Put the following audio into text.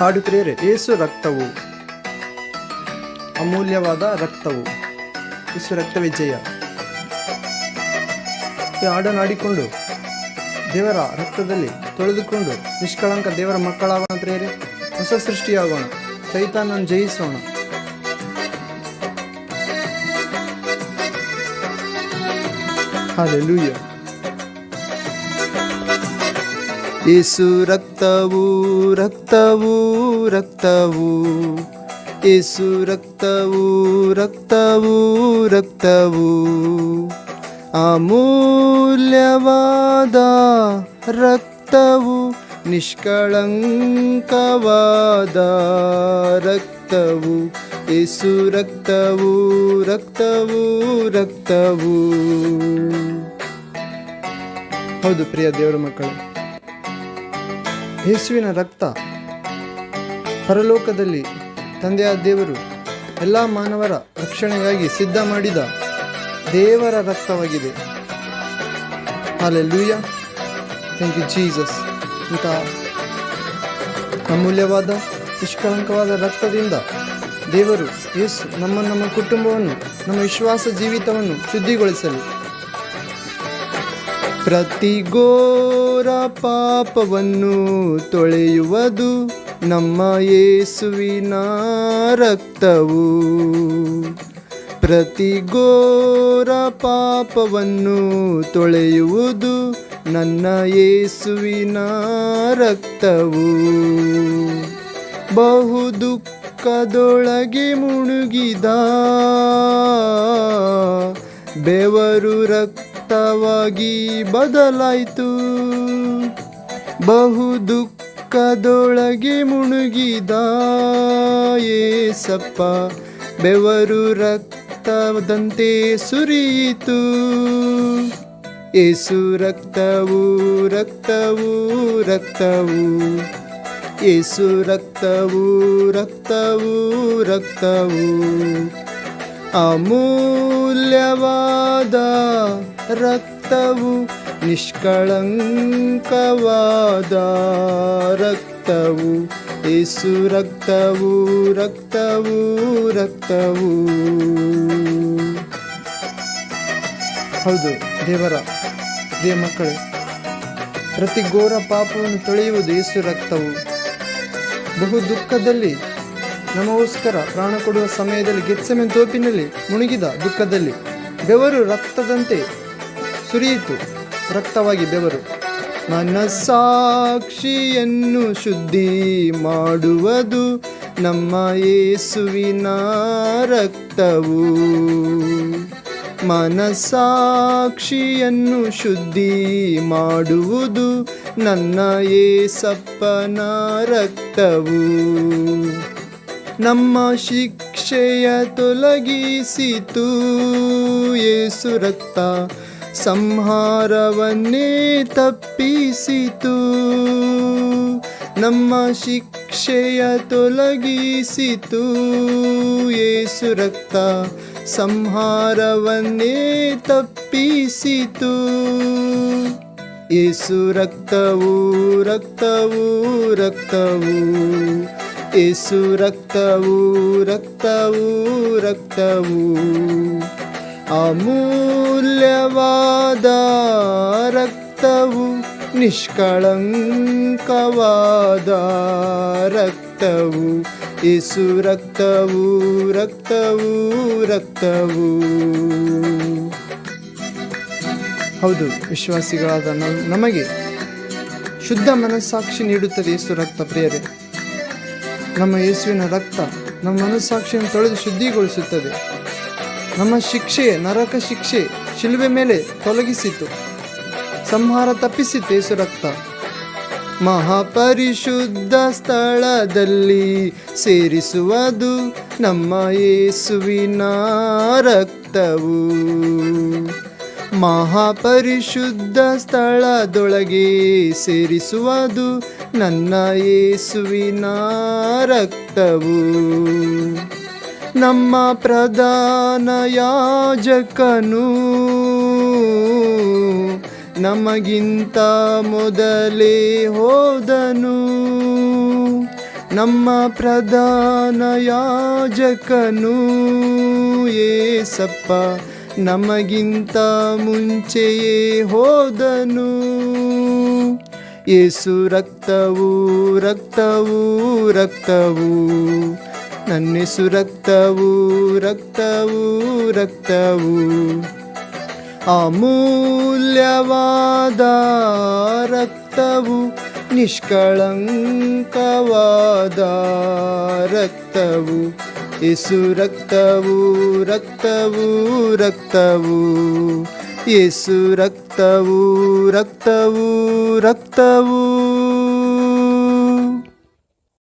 ಹಾಡು ಪ್ರೇರೆ ಏಸು ರಕ್ತವು. ಅಮೂಲ್ಯವಾದ ರಕ್ತವು. ಏಸು ರಕ್ತ ವಿಜಯ. ಈ ಹಾಡನ್ನು ಆಡಿಕೊಂಡು ದೇವರ ರಕ್ತದಲ್ಲಿ ತೊಳೆದುಕೊಂಡು ನಿಷ್ಕಳಂಕ ದೇವರ ಮಕ್ಕಳಾಗೋಣ ಪ್ರೇರೆ ಹೊಸ ಸೃಷ್ಟಿಯಾಗೋಣ. ಸೈತಾನನ್ನು ಜಯಿಸೋಣ. ಹಾಲೆಲೂಯ ಏಸು ರಕ್ತವು ರಕ್ತವು ರಕ್ತವು. ಏಸು ರಕ್ತವು ರಕ್ತವು ರಕ್ತವು. ಅಮೂಲ್ಯವಾದ ರಕ್ತವು, ನಿಷ್ಕಳಂಕವಾದ ರಕ್ತವು. ಏಸು ರಕ್ತವು ರಕ್ತವು ರಕ್ತವು. ಹೌದು ಪ್ರಿಯ ದೇವರ ಮಕ್ಕಳು ಯೇಸುವಿನ ರಕ್ತ ಪರಲೋಕದಲ್ಲಿ ತಂದೆಯ ದೇವರು ಎಲ್ಲ ಮಾನವರ ರಕ್ಷಣೆಗಾಗಿ ಸಿದ್ಧ ಮಾಡಿದ ದೇವರ ರಕ್ತವಾಗಿದೆ. ಹಾಲೆಲ್ಲೂಯ ಥ್ಯಾಂಕ್ ಯು ಜೀಸಸ್ ಇಂಥ ಅಮೂಲ್ಯವಾದ, ನಿಷ್ಕಳಂಕವಾದ ರಕ್ತದಿಂದ ದೇವರು ಯೇಸು ನಮ್ಮ ನಮ್ಮ ಕುಟುಂಬವನ್ನು, ನಮ್ಮ ವಿಶ್ವಾಸ ಜೀವಿತವನ್ನು ಶುದ್ಧಿಗೊಳಿಸಲಿ. ಪ್ರತಿ ಘೋರ ಪಾಪವನ್ನು ತೊಳೆಯುವುದು ನಮ್ಮ ಯೇಸುವಿನ ರಕ್ತವು. ಪ್ರತಿ ಘೋರ ಪಾಪವನ್ನು ತೊಳೆಯುವುದು ನನ್ನ ಯೇಸುವಿನ ರಕ್ತವು. ಬಹು ದುಃಖದೊಳಗೆ ಮುಣುಗಿದ ಬೆವರು ರಕ್ತವಾಗಿ ಬದಲಾಯಿತು. ಬಹು ದುಃಖದೊಳಗೆ ಮುಣುಗಿದ ಏಸಪ್ಪ, ಬೆವರು ರಕ್ತದಂತೆ ಸುರಿಯಿತು. ಏಸು ರಕ್ತವು ರಕ್ತವು ರಕ್ತವು, ಏಸು ರಕ್ತವು ರಕ್ತವು ರಕ್ತವು, ಅಮೂಲ್ಯವಾದ ರಕ್ತವು ನಿಷ್ಕಳಂಕವಾದ ರಕ್ತವು ಏಸು ರಕ್ತವು ರಕ್ತವು ರಕ್ತವು. ಹೌದು ದೇವರ ಪ್ರಿಯ ಮಕ್ಕಳು, ಪ್ರತಿ ಘೋರ ಪಾಪವನ್ನು ತೊಳೆಯುವುದು ಏಸು ರಕ್ತವು. ಬಹು ದುಃಖದಲ್ಲಿ ನಮಗೋಸ್ಕರ ಪ್ರಾಣ ಕೊಡುವ ಸಮಯದಲ್ಲಿ ಗೆತ್ಸೆಮೆನ್ ತೋಪಿನಲ್ಲಿ ಮುಳುಗಿದ ದುಃಖದಲ್ಲಿ ಬೆವರು ರಕ್ತದಂತೆ ಸುರಿಯಿತು, ರಕ್ತವಾಗಿ ಬೆವರು. ಮನಸ್ಸಾಕ್ಷಿಯನ್ನು ಶುದ್ಧಿ ಮಾಡುವುದು ನಮ್ಮ ಯೇಸುವಿನ ರಕ್ತವು. ಮನಸ್ಸಾಕ್ಷಿಯನ್ನು ಶುದ್ಧಿ ಮಾಡುವುದು ನನ್ನ ಏಸಪ್ಪನ ರಕ್ತವು. ನಮ್ಮ ಶಿಕ್ಷೆಯ ತೊಲಗಿಸಿತು ಏಸು ರಕ್ತ ಸಂಹಾರವನ್ನೇ ತಪ್ಪಿಸಿತು. ನಮ್ಮ ಶಿಕ್ಷೆಯ ತೊಲಗಿಸಿತು. ಏಸು ರಕ್ತ ಸಂಹಾರವನ್ನೇ ತಪ್ಪಿಸಿತು. ಏಸು ರಕ್ತವು ರಕ್ತವು ರಕ್ತವು. ಏಸು ರಕ್ತವು ರಕ್ತವು ರಕ್ತವು. ಅಮೂಲ್ಯವಾದ ರಕ್ತವು ನಿಷ್ಕಳಂಕವಾದ ರಕ್ತವು ಏಸು ರಕ್ತವು ರಕ್ತವು ರಕ್ತವು. ಹೌದು, ವಿಶ್ವಾಸಿಗಳಾದ ನಮ್- ನಮಗೆ ಶುದ್ಧ ಮನಸ್ಸಾಕ್ಷಿ ನೀಡುತ್ತದೆ ಯೇಸು ರಕ್ತ, ಪ್ರಿಯರೇ. ನಮ್ಮ ಯೇಸುವಿನ ರಕ್ತ ನಮ್ಮ ಮನಸ್ಸಾಕ್ಷಿಯನ್ನು ತೊಳೆದು ಶುದ್ಧಿಗೊಳಿಸುತ್ತದೆ. ನಮ್ಮ ಶಿಕ್ಷೆ, ನರಕ ಶಿಕ್ಷೆ ಶಿಲುವೆ ಮೇಲೆ ತೊಲಗಿಸಿತು. ಸಂಹಾರ ತಪ್ಪಿಸಿತು ಯೇಸು ರಕ್ತ. ಮಹಾಪರಿಶುದ್ಧ ಸ್ಥಳದಲ್ಲಿ ಸೇರಿಸುವುದು ನಮ್ಮ ಯೇಸುವಿನ ರಕ್ತವು. ಮಹಾಪರಿಶುದ್ಧ ಸ್ಥಳದೊಳಗೆ ಸೇರಿಸುವುದು ನನ್ನ ಯೇಸುವಿನ ರಕ್ತವು. ನಮ್ಮ ಪ್ರಧಾನ ಯಾಜಕನು. ನಮಗಿಂತ ಮೊದಲೇ ಹೋದನು. ನಮ್ಮ ಪ್ರಧಾನ ಯಾಜಕನು. ಏಸಪ್ಪ, ನಮಗಿಂತ ಮುಂಚೆಯೇ ಹೋದನು. ಏಸು ರಕ್ತವು ರಕ್ತವು ರಕ್ತವು. ನನ್ನೆಸು ರಕ್ತವು ರಕ್ತವು ರಕ್ತವು ಅಮೂಲ್ಯವಾದ ರಕ್ತವು, ನಿಷ್ಕಳಂಕವಾದ ರಕ್ತವು ಯೇಸು ರಕ್ತವು ರಕ್ತವು ರಕ್ತವು ಯೇಸು ರಕ್ತವು ರಕ್ತವು ರಕ್ತವು